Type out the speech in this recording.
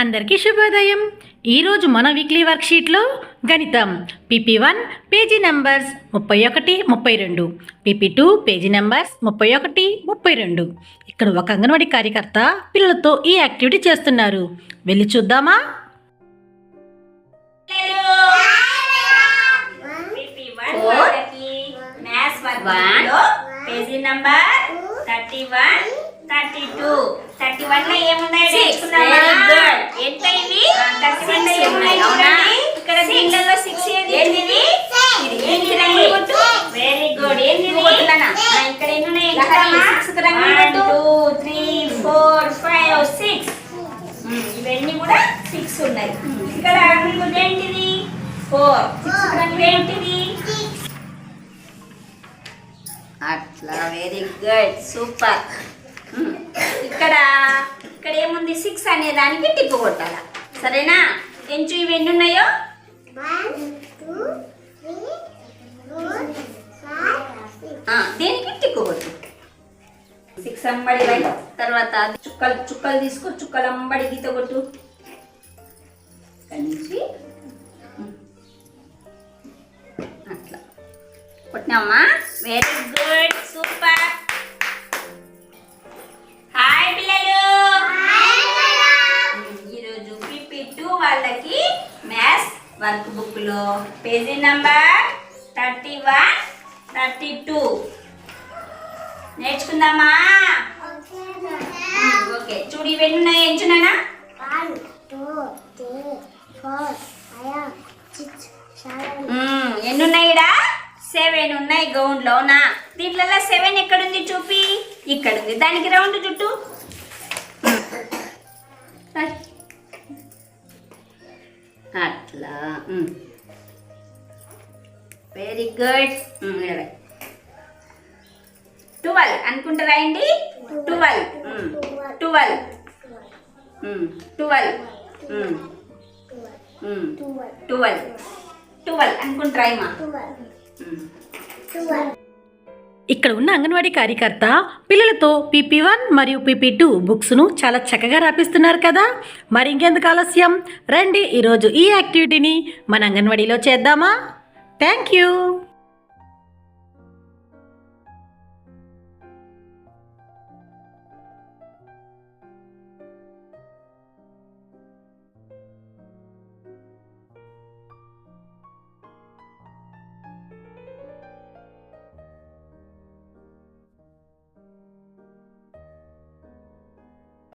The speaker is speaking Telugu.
అందరికీ శుభోదయం. ఈరోజు మన వీక్లీ వర్క్షీట్లో గణితం. పీపీ వన్ పేజీ నెంబర్స్ ముప్పై ఒకటి ముప్పై రెండు. పీపీ టూ పేజీ నెంబర్స్ ముప్పై ఒకటి ముప్పై రెండు. ఇక్కడ ఒక అంగన్వాడీ కార్యకర్త పిల్లలతో ఈ యాక్టివిటీ చేస్తున్నారు. వెళ్ళి చూద్దామా? Page number thirty one thirty two thirty వన్లో ఏమున్నాయి నేర్చుకున్నామా? ఇక్కడ దీంట్లో సిక్స్ కొట్టు? Very good? ఆ, ఇక్కడ ఎన్ని ఉన్నాయి? Two three four five six ఇవన్నీ కూడా సిక్స్ ఉన్నాయి. ఇక్కడ ఏంటిది? ఫోర్ ఇవేంటిది అట్లా వెరీ గుడ్ సూపర్ ఇక్కడ ఇక్కడ ఏముంది? సిక్స్ అనే దానికి టిక్ కొట్టాల? సరేనా? ఎంచు ఇవి ఎన్ని ఉన్నాయో దేనికి? దీనికి సిక్స్ అంబడి వై. తర్వాత చుక్కలు చుక్కలు తీసుకో. చుక్కలు అంబడి గీత కొట్టు. నుంచి. అట్లా. కొట్టినామా వెరీ గుడ్ వర్క్ బుక్లో page number thirty one thirty two. నేర్చుకుందామా? Okay చూడు ఇవన్నీ ఉన్నాయి. ఎంచున్నానా ఎన్ని ఉన్నాయి ఈడ? సెవెన్ ఉన్నాయి గౌండ్ లోనా దీంట్లో సెవెన్ ఎక్కడుంది చూపి. ఇక్కడ ఉంది దానికి రౌండ్ చుట్టూ. అట్లా. వెరీ గుడ్ ట్వెల్వ్ అనుకుంటా రాయండి? Twelve twelve twelve twelve twelve అనుకుంటా రాయమా twelve, మ్మ్. twelve. ఇక్కడ ఉన్న అంగన్వాడీ కార్యకర్త పిల్లలతో పీపీ వన్ మరియు పీపీ టూ బుక్స్ను చాలా చక్కగా రాపిస్తున్నారు కదా. మరి ఇంకెందుకు ఆలస్యం? రండి ఈరోజు ఈ యాక్టివిటీని మన అంగన్వాడీలో చేద్దామా? Thank you